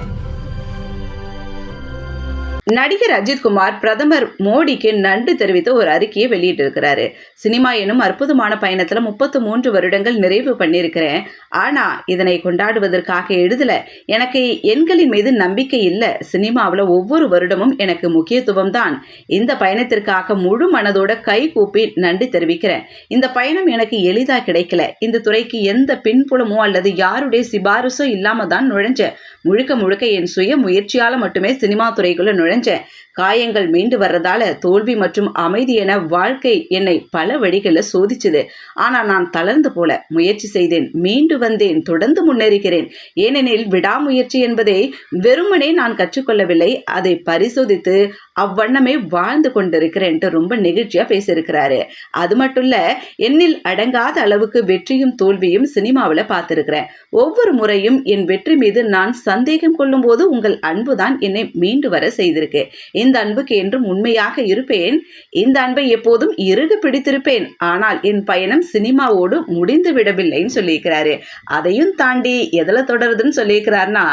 Thank you. நடிகர் அஜித்குமார் பிரதமர் மோடிக்கு நன்றி தெரிவித்து ஒரு அறிக்கையை வெளியிட்டிருக்கிறாரு. சினிமா எனும் அற்புதமான பயணத்துல முப்பத்து மூன்று வருடங்கள் நிறைவு பண்ணியிருக்கிறேன். ஆனா இதனை கொண்டாடுவதற்காக எழுதல. எனக்கு எண்களின் மீது நம்பிக்கை இல்லை. சினிமாவில் ஒவ்வொரு வருடமும் எனக்கு முக்கியத்துவம் தான். இந்த பயணத்திற்காக முழு மனதோட கை கூப்பி நன்றி தெரிவிக்கிறேன். இந்த பயணம் எனக்கு எளிதா கிடைக்கல. இந்த துறைக்கு எந்த பின்புலமோ அல்லது யாருடைய சிபாரிசோ இல்லாம தான் நுழைஞ்சேன். முழுக்க முழுக்க என் சுய முயற்சியால மட்டுமே சினிமா துறைக்குள்ள நுழைஞ்சேன். காயங்கள் மீண்டு வர்றதால தோல்வி மற்றும் அமைதி என வாழ்க்கை என்னை பல வழிகளில் சோதிச்சது. ஆனா நான் தளர்ந்து போல முயற்சி செய்தேன். மீண்டு வந்தேன். தொடர்ந்து முன்னேறுகிறேன். ஏனெனில் விடாமுயற்சி என்பதை வெறுமனே நான் கற்றுக்கொள்ளவில்லை. அதை பரிசோதித்து அவ்வண்ணமே வாழ்ந்து கொண்டிருக்கிறேன்ட்டு ரொம்ப நெகிழ்ச்சியா பேசியிருக்கிறாரு. அது மட்டும் இல்ல என்னில் அடங்காத அளவுக்கு வெற்றியும் தோல்வியும் சினிமாவில் பார்த்திருக்கிறேன். ஒவ்வொரு முறையும் என் வெற்றி மீது நான் சந்தேகம் கொள்ளும் போது உங்கள் அன்புதான் என்னை மீண்டு வர இருக்கு. இந்த அன்புக்கு என்றும் உண்மையாக இருப்பேன். இந்த அன்பை எப்போதும் இறுக பிடித்திருப்பேன். ஆனால் என் பயணம் சினிமாவோடு முடிந்து விடவில்லைன்னு சொல்லியிருக்கிறாரு. அதையும் தாண்டி எதில் தொடருதுன்னு சொல்லியிருக்கிறாருன்னா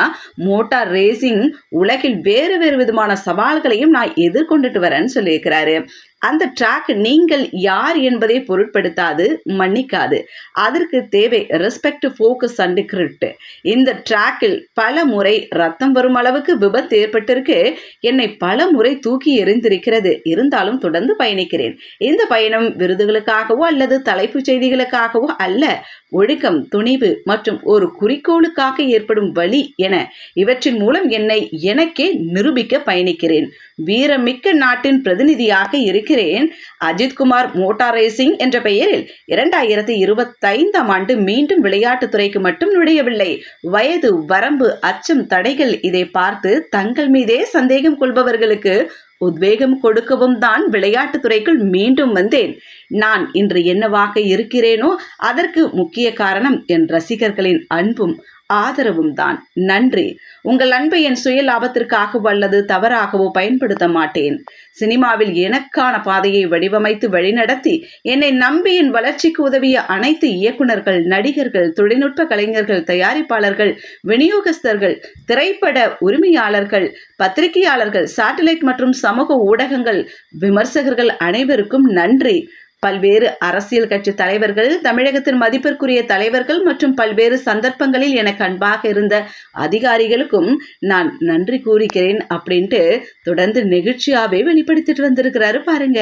மோட்டார் ரேசிங் உலகில் வேறு வேறு விதமான சவால்களையும் நான் எதிர்கொண்டுட்டு வரேன்னு சொல்லியிருக்கிறாரு. அந்த ட்ராக் நீங்கள் யார் என்பதை பொருட்படுத்தாது மன்னிக்காது. அதற்கு தேவை ரெஸ்பெக்ட் ஃபோக்கஸ் அண்ட் கிரிட் இந்த ட்ராக்கில் பல முறை ரத்தம் வரும் அளவுக்கு விபத்து ஏற்பட்டிருக்கு. என்னை பல முறை தூக்கி எறிந்திருக்கிறது. இருந்தாலும் தொடர்ந்து பயணிக்கிறேன். இந்த பயணம் விருதுகளுக்காகவோ அல்லது தலைப்புச் செய்திகளுக்காகவோ அல்ல. ஒழுக்கம் துணிவு மற்றும் ஒரு குறிக்கோளுக்காக ஏற்படும் வழி என இவற்றின் மூலம் என்னை எனக்கே நிரூபிக்க பயணிக்கிறேன். வீரமிக்க நாட்டின் பிரதிநிதியாக இருக்கிறேன் அஜித்குமார் மோட்டார் ரேசிங் என்ற பெயரில். இரண்டாயிரத்தி இருபத்தைந்தாம் ஆண்டு மீண்டும் விளையாட்டுத் துறைக்கு மட்டும் நுழையவில்லை. வயது வரம்பு அச்சம் தடைகள் இதை பார்த்து தங்கள் மீதே சந்தேகம் கொள்பவர்களுக்கு உத்வேகம் கொடுக்கவும் தான் விளையாட்டுத்துறைக்குள் மீண்டும் வந்தேன். நான் இன்று என்னவாக இருக்கிறேனோ அதற்கு முக்கிய காரணம் என் ரசிகர்களின் அன்பும் ஆதரவும் தான். நன்றி. உங்கள் அன்பை என் சுய லாபத்திற்காகவோ அல்லது தவறாகவோ பயன்படுத்த மாட்டேன். சினிமாவில் எனக்கான பாதையை வடிவமைத்து வழிநடத்தி என்னை நம்பி என் வளர்ச்சிக்கு உதவிய அனைத்து இயக்குனர்கள் நடிகர்கள் தொழில்நுட்ப கலைஞர்கள் தயாரிப்பாளர்கள் விநியோகஸ்தர்கள் திரைப்பட உரிமையாளர்கள் பத்திரிகையாளர்கள் சேட்டலைட் மற்றும் சமூக ஊடகங்கள் விமர்சகர்கள் அனைவருக்கும் நன்றி. பல்வேறு அரசியல் கட்சி தலைவர்கள் தமிழகத்தின் மதிப்பிற்குரிய தலைவர்கள் மற்றும் பல்வேறு சந்தர்ப்பங்களில் எனக்கு அன்பாக இருந்த அதிகாரிகளுக்கும் நான் நன்றி கூறுகிறேன் அப்படின்ட்டு தொடர்ந்து நெகிழ்ச்சியாவே வெளிப்படுத்திட்டு வந்திருக்கிறாரு பாருங்க.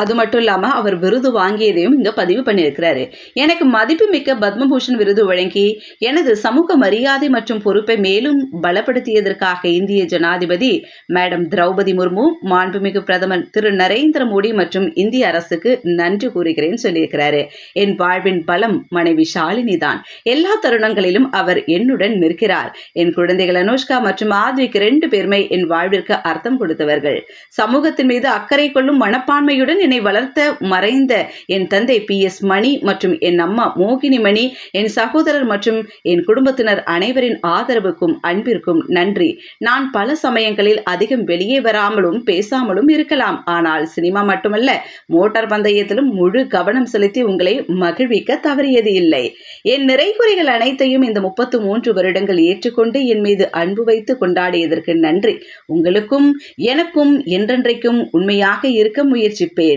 அது மட்டும் இல்லாமல் அவர் விருது வாங்கியதையும் இங்கே பதிவு பண்ணியிருக்கிறாரு. எனக்கு மதிப்புமிக்க பத்மபூஷன் விருது வழங்கி எனது சமூக மரியாதை மற்றும் பொறுப்பை மேலும் பலப்படுத்தியதற்காக இந்திய ஜனாதிபதி மேடம் திரௌபதி முர்மு மாண்புமிகு பிரதமர் திரு நரேந்திர மோடி மற்றும் இந்திய அரசுக்கு நன்றி கூறுகிறேன் சொல்லியிருக்கிறாரு. என் வாழ்வின் பலம் மனைவி ஷாலினி தான் எல்லா தருணங்களிலும் அவர் என்னுடன் நிற்கிறார். என் குழந்தைகள் அனுஷ்கா மற்றும் ஆத்விக் ரெண்டு பேருமே என் வாழ்விற்கு அர்த்தம் கொடுத்தவர்கள். சமூகத்தின் மீது அக்கறை கொள்ளும் மனப்பான்மையுடன் என்னை வளர்த்த மறைந்த என் தந்தை பி எஸ் மணி மற்றும் என் அம்மா மோகினி மணி என் சகோதரர் மற்றும் என் குடும்பத்தினர் அனைவரின் ஆதரவுக்கும் அன்பிற்கும் நன்றி. நான் பல சமயங்களில் அதிகம் வெளியே வராமலும் பேசாமலும் இருக்கலாம். ஆனால் சினிமா மட்டுமல்ல மோட்டார் பந்தயத்திலும் முழு கவனம் செலுத்தி உங்களை மகிழ்விக்க தவறியது இல்லை. என் நிறைகுறைகள் அனைத்தையும் இந்த முப்பத்து மூன்று வருடங்கள் ஏற்றுக்கொண்டு என் மீது அன்பு வைத்து கொண்டாடியதற்கு நன்றி. உங்களுக்கும் எனக்கும் என்றென்றைக்கும் உண்மையாக இருக்க முயற்சிப்பேன்.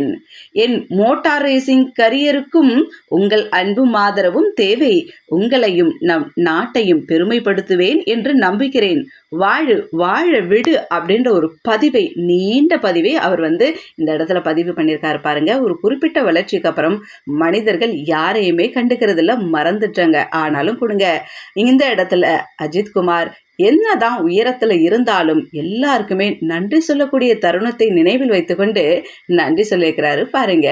என் மோட்டார் ரேசிங் கரியருக்கும் உங்கள் அன்பும் ஆதரவும் தேவை. உங்களையும் நம் நாட்டையும் பெருமைப்படுத்துவேன் என்று நம்புகிறேன். வாழு வாழ விடு அப்படின்ற ஒரு பதிவை நீண்ட பதிவை அவர் வந்து இந்த இடத்துல பதிவு பண்ணியிருக்காரு பாருங்க. ஒரு குறிப்பிட்ட வளர்ச்சிக்கு அப்புறம் மனிதர்கள் யாரையுமே கண்டுக்கிறதுல மறந்துட்டாங்க. ஆனாலும் கொடுங்க. இந்த இடத்துல அஜித்குமார் என்னதான் உயரத்துல இருந்தாலும் எல்லாருக்குமே நன்றி சொல்லக்கூடிய தருணத்தை நினைவில் வைத்துக்கொண்டு நன்றி சொல்லியிருக்கிறாரு பாருங்க.